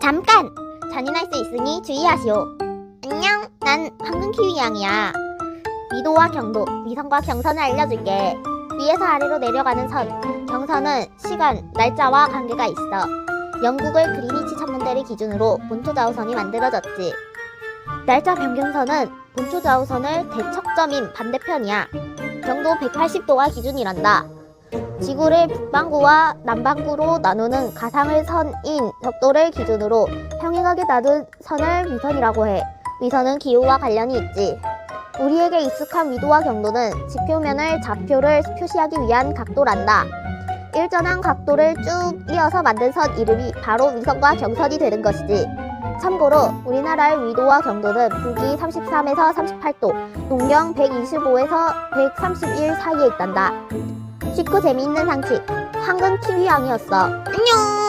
잠깐! 잔인할 수 있으니 주의하시오. 안녕, 난 황금 키위 양이야. 위도와 경도, 위선과 경선을 알려줄게. 위에서 아래로 내려가는 선, 경선은 시간, 날짜와 관계가 있어. 영국의 그리니치 천문대를 기준으로 본초 좌우선이 만들어졌지. 날짜 변경선은 본초 좌우선을 대척점인 반대편이야. 경도 180도가 기준이란다. 지구를 북반구와 남반구로 나누는 가상의 선인 벽돌을 기준으로 평행하게 놔둔 선을 위선이라고 해. 위선은 기후와 관련이 있지. 우리에게 익숙한 위도와 경도는 지표면을 좌표를 표시하기 위한 각도란다. 일정한 각도를 쭉 이어서 만든 선 이름이 바로 위선과 경선이 되는 것이지. 참고로 우리나라의 위도와 경도는 북위 33에서 38도, 동경 125에서 131 사이에 있단다. 쉽고 재미있는 상식. 황금 키위양이었어. 안녕!